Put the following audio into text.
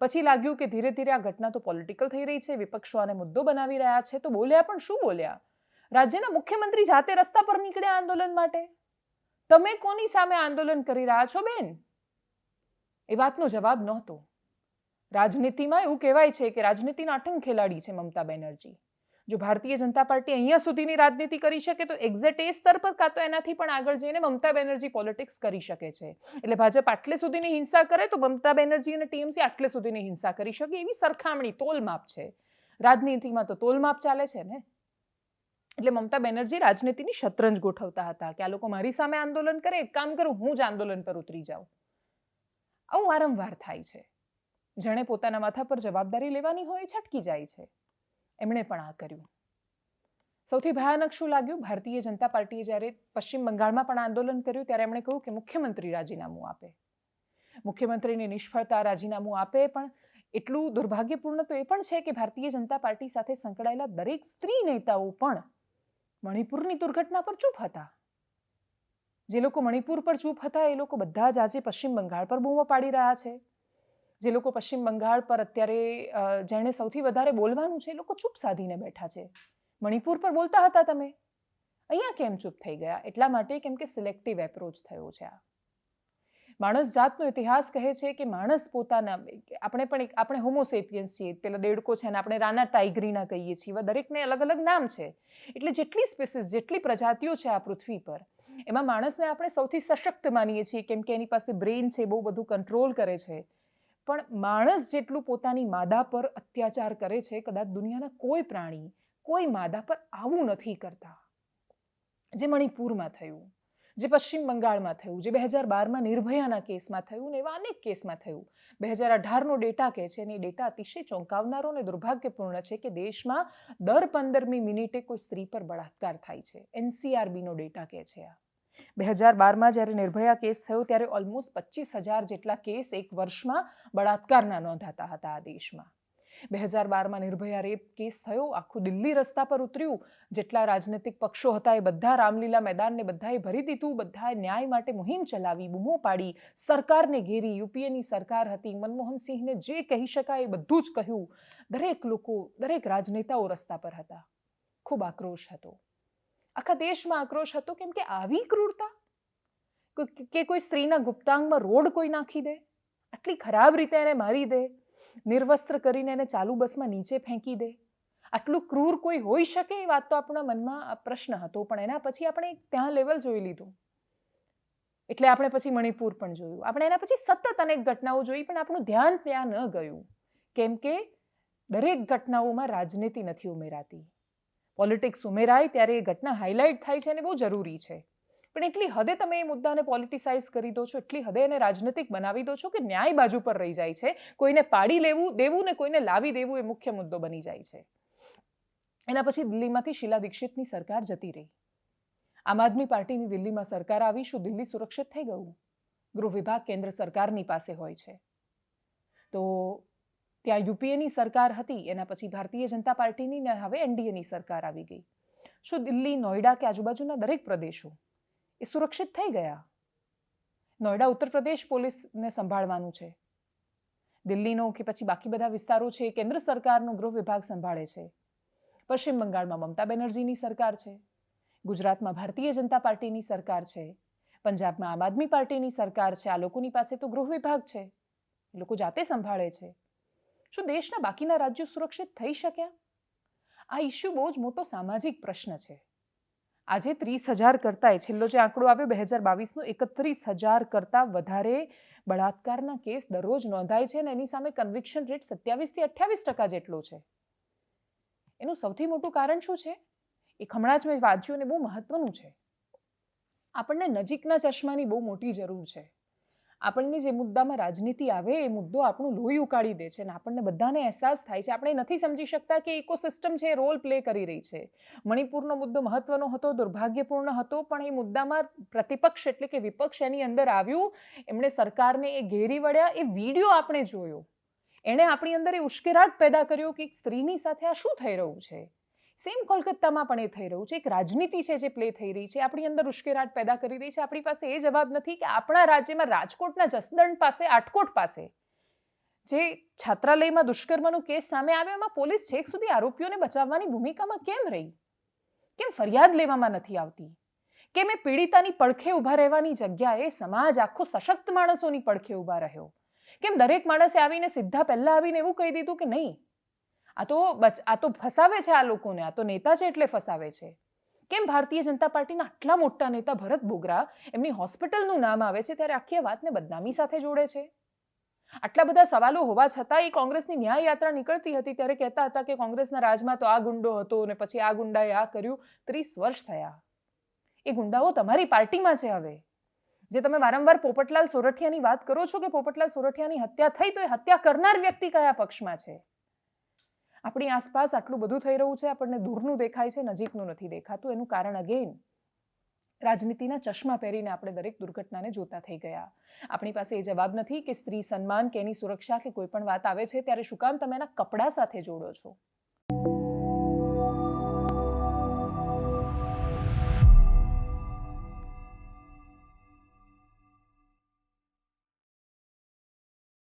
પછી લાગ્યું કે ધીરે ધીરે આ ઘટના તો પોલિટિકલ થઈ રહી છે, વિપક્ષો આને મુદ્દો બનાવી રહ્યા છે, તો બોલ્યા પણ શું બોલ્યા? રાજ્યના મુખ્યમંત્રી જાતે રસ્તા પર નીકળ્યા આંદોલન માટે? તમે કોની સામે આંદોલન કરી રહ્યા છો, બેન? એ વાતનો જવાબ નહોતો. રાજનીતિમાં એવું કહેવાય છે કે રાજનીતિના અઠંગ ખેલાડી છે મમતા બેનર્જી. જો ભારતીય જનતા પાર્ટી અહીંયા સુધીની રાજનીતિ કરી શકે તો એક્ઝેક્ટ એ સ્તર પર કાં તો એનાથી પણ આગળ જઈને મમતા બેનર્જી પોલિટિક્સ કરી શકે છે. એટલે ભાજપ આટલે સુધીની હિંસા કરે તો મમતા બેનર્જી અને ટીએમસી આટલે સુધીની હિંસા કરી શકે એવી સરખામણી તોલમાપ છે. રાજનીતિમાં તો તોલમાપ ચાલે છે ને? એટલે મમતા બેનર્જી રાજનીતિની શતરંજ ગોઠવતા હતા કે આ લોકો મારી સામે આંદોલન કરે, એક કામ કરું, હું જ આંદોલન પર ઉતરી જાઉં. આવું વારંવાર થાય છે. જેણે પોતાના માથા પર જવાબદારી લેવાની હોય છટકી જાય છે. એમણે પણ આ કર્યું. સૌથી ભયાનક શું લાગ્યું? ભારતીય જનતા પાર્ટીએ જ્યારે પશ્ચિમ બંગાળમાં પણ આંદોલન કર્યું, ત્યારે એમણે કહ્યું કે મુખ્યમંત્રી રાજીનામું આપે. મુખ્યમંત્રીની નિષ્ફળતા રાજીનામું આપે, પણ એટલું દુર્ભાગ્યપૂર્ણ તો એ પણ છે કે ભારતીય જનતા પાર્ટી સાથે સંકળાયેલા દરેક સ્ત્રી નેતાઓ પણ મણિપુરની દુર્ઘટના પર ચૂપ હતા. જે લોકો મણિપુર પર ચૂપ હતા, એ લોકો બધા જ આજે પશ્ચિમ બંગાળ પર બૂમો પાડી રહ્યા છે. જે લોકો પશ્ચિમ બંગાળ પર અત્યારે જેણે સૌથી વધારે બોલવાનું છે એ લોકો ચૂપ સાધીને બેઠા છે. મણિપુર પર બોલતા હતા તમે? અહીંયા કેમ ચૂપ થઈ ગયા? એટલા માટે કેમ કે સિલેક્ટિવ એપ્રોચ થયો છે આ. માણસ જાતનો ઇતિહાસ કહે છે કે માણસ પોતાના, આપણે પણ એક, આપણે હોમોસેપિયન્સ છીએ. પેલા દેડકો છે અને આપણે રાના ટાઈગરીના કહીએ છીએ. દરેકને અલગ અલગ નામ છે. એટલે જેટલી સ્પેસીસ જેટલી પ્રજાતિઓ છે આ પૃથ્વી પર, એમાં માણસને આપણે સૌથી સશક્ત માનીએ છીએ. કેમ કે એની પાસે બ્રેઇન છે, બહુ બધું કંટ્રોલ કરે છે. પણ માણસ જેટલું પોતાની માદા પર અત્યાચાર કરે છે, કદાચ દુનિયાના કોઈ પ્રાણી, કોઈ માદા પર આવું નથી કરતા. જે મણિપુરમાં થયું, જે પશ્ચિમ બંગાળમાં થયું, જે બે હજાર બારમાં નિર્ભયાના કેસમાં થયું ને એવા અનેક કેસમાં થયું. બે હજાર અઢારનો ડેટા કહે છે અને એ ડેટા અતિશય ચોંકાવનારો અને દુર્ભાગ્યપૂર્ણ છે કે દેશમાં દર પંદરમી મિનિટે કોઈ સ્ત્રી પર બળાત્કાર થાય છે. એનસીઆરબીનો ડેટા કહે છે આ. બે હજાર બારમાં જ્યારે નિર્ભયા કેસ થયો ત્યારે ઓલમોસ્ટ પચીસ હજાર જેટલા કેસ એક વર્ષમાં બળાત્કારના નોંધાતા હતા આ દેશમાં. બે હજાર બારમાં નિર્ભયા રેપ કેસ થયો, આખું દિલ્હી રસ્તા પર ઉતર્યું. જેટલા રાજનૈતિક પક્ષો હતા એ બધા રામલીલા મેદાનને બધાએ ભરી દીધું, બધાએ ન્યાય માટે મુહિમ ચલાવી, બૂમો પાડી. સરકારને ઘેરી, યુપીએની સરકાર હતી. મનમોહન સિંહને જે કહી શકાય એ બધું જ કહ્યું. દરેક લોકો, દરેક રાજનેતાઓ રસ્તા પર હતા. ખૂબ આક્રોશ હતો. આખા દેશમાં આક્રોશ હતો કેમ કે આવી ક્રૂરતા? કે કોઈ સ્ત્રીના ગુપ્તાંગમાં રોડ કોઈ નાખી દે? આટલી ખરાબ રીતે એને મારી દે? નિર્વસ્ત્ર કરીને એને ચાલુ બસમાં નીચે ફેંકી દે? આટલું ક્રૂર કોઈ હોઈ શકે? એ વાત તો આપણા મનમાં પ્રશ્ન હતો, પણ એના પછી આપણે ત્યાં લેવલ જોઈ લીધું. એટલે આપણે પછી મણિપુર પણ જોયું. આપણે એના પછી સતત અનેક ઘટનાઓ જોઈ, પણ આપણું ધ્યાન ત્યાં ન ગયું. કેમ કે દરેક ઘટનાઓમાં રાજનીતિ નથી ઉમેરાતી. પોલિટિક્સ ઉમેરાય ત્યારે એ ઘટના હાઇલાઇટ થાય છે અને બહુ જરૂરી છે. પણ એટલી હદે તમે એ મુદ્દાને પોલિટિસાઇઝ કરી દો છો, એટલી હદે એને રાજનૈતિક બનાવી દો છો કે ન્યાય બાજુ પર રહી જાય છે, કોઈને પાડી લેવું, દેવું ને કોઈને લાવી દેવું એ મુખ્ય મુદ્દો બની જાય છે. એના પછી દિલ્હીમાંથી શીલા દીક્ષિતની સરકાર જતી રહી. આમ આદમી પાર્ટીની દિલ્હીમાં સરકાર આવી, શું દિલ્હી સુરક્ષિત થઈ ગયું? ગૃહ વિભાગ કેન્દ્ર સરકારની પાસે હોય છે. તો ત્યાં યુપીએની સરકાર હતી, એના પછી ભારતીય જનતા પાર્ટીની ને હવે એનડીએની સરકાર આવી ગઈ. શું દિલ્હી, નોઈડા કે આજુબાજુના દરેક પ્રદેશો એ સુરક્ષિત થઈ ગયા? નોઈડા ઉત્તર પ્રદેશ પોલીસને સંભાળવાનું છે. દિલ્હીનો કે પછી બાકી બધા વિસ્તારો છે એ કેન્દ્ર સરકારનો ગૃહ વિભાગ સંભાળે છે. પશ્ચિમ બંગાળમાં મમતા બેનર્જીની સરકાર છે. ગુજરાતમાં ભારતીય જનતા પાર્ટીની સરકાર છે. પંજાબમાં આમ આદમી પાર્ટીની સરકાર છે. આ લોકોની પાસે તો ગૃહ વિભાગ છે. એ લોકો જાતે સંભાળે છે. શું દેશના બાકીના રાજ્યો સુરક્ષિત થઈ શક્યા? આ ઇસ્યુ બહુ જ મોટો સામાજિક પ્રશ્ન છે. આજે ત્રીસ હજાર કરતાંય છેલ્લો જે આંકડો આવ્યો, બે હજાર બાવીસનો, એકત્રીસ હજાર કરતાં વધારે બળાત્કારના કેસ દરરોજ નોંધાય છે અને એની સામે કન્વિક્શન રેટ સત્યાવીસથી અઠ્યાવીસ ટકા જેટલો છે. એનું સૌથી મોટું કારણ શું છે? એ હમણાં જ મેં વાંચ્યું અને બહુ મહત્વનું છે. આપણને નજીકના ચશ્માની બહુ મોટી જરૂર છે. આપણને જે મુદ્દામાં રાજનીતિ આવે એ મુદ્દો આપણું લોહી ઉકાળી દે છે અને આપણને બધાને અહેસાસ થાય છે. આપણે નથી સમજી શકતા કે ઇકોસિસ્ટમ છે રોલ પ્લે કરી રહી છે. મણિપુરનો મુદ્દો મહત્વનો હતો, દુર્ભાગ્યપૂર્ણ હતો, પણ એ મુદ્દામાં પ્રતિપક્ષ એટલે કે વિપક્ષ એની અંદર આવ્યું. એમણે સરકારને એ ઘેરી વળ્યા, એ વીડિયો આપણે જોયો. એણે આપણી અંદર એ ઉશ્કેરાટ પેદા કર્યો કે એક સ્ત્રીની સાથે આ શું થઈ રહ્યું છે? સેમ કોલકાતામાં પણ એ થઈ રહ્યું છે. એક રાજનીતિ છે જે પ્લે થઈ રહી છે. આપણી અંદર ઉશ્કેરાટ પેદા કરી રહી છે. આપણી પાસે એ જવાબ નથી કે આપણા રાજ્યમાં રાજકોટના જસદણ પાસે, આટકોટ પાસે, જે છાત્રાલયમાં દુષ્કર્મનો કેસ સામે આવ્યો, એમાં પોલીસ છેક સુધી આરોપીઓને બચાવવાની ભૂમિકામાં કેમ રહી? કેમ ફરિયાદ લેવામાં નથી આવતી? કે મેં પીડિતાની પડખે ઊભા રહેવાની જગ્યાએ સમાજ આખો સશક્ત માણસોની પડખે ઊભા રહ્યો? કેમ દરેક માણસે આવીને સીધા પહેલાં આવીને એવું કહી દીધું કે નહીં? આ તો બચ, આ તો ફસાવે છે આ લોકોને, આ તો નેતા છે એટલે ફસાવે છે. કેમ ભારતીય જનતા પાર્ટીના આટલા મોટા નેતા ભરત બોગરા એમની હોસ્પિટલનું નામ આવે છે ત્યારે આખી વાતને બદનામી સાથે જોડે છે? આટલા બધા સવાલો હોવા છતાં એ કોંગ્રેસની ન્યાય યાત્રા નીકળતી હતી ત્યારે કહેતા હતા કે કોંગ્રેસના રાજમાં તો આ ગુંડો હતો અને પછી આ ગુંડાએ આ કર્યું, ત્રીસ વર્ષ થયા. એ ગુંડાઓ તમારી પાર્ટીમાં છે હવે. જે તમે વારંવાર પોપટલાલ સોરઠિયાની વાત કરો છો કે પોપટલાલ સોરઠિયાની હત્યા થઈ તો એ હત્યા કરનાર વ્યક્તિ કયા પક્ષમાં છે? આપણી આસપાસ આટલું બધું થઈ રહ્યું છે, આપણને દૂરનું દેખાય છે, નજીકનું નથી દેખાતું. એનું કારણ અગેન રાજનીતિના ચશ્મા પહેરીને આપણે દરેક દુર્ઘટનાને જોતા થઈ ગયા. આપણી પાસે એ જવાબ નથી કે સ્ત્રી સન્માન કે એની સુરક્ષા કે કોઈ પણ વાત આવે છે, ત્યારે શું કામ તમે એના કપડા સાથે જોડો છો?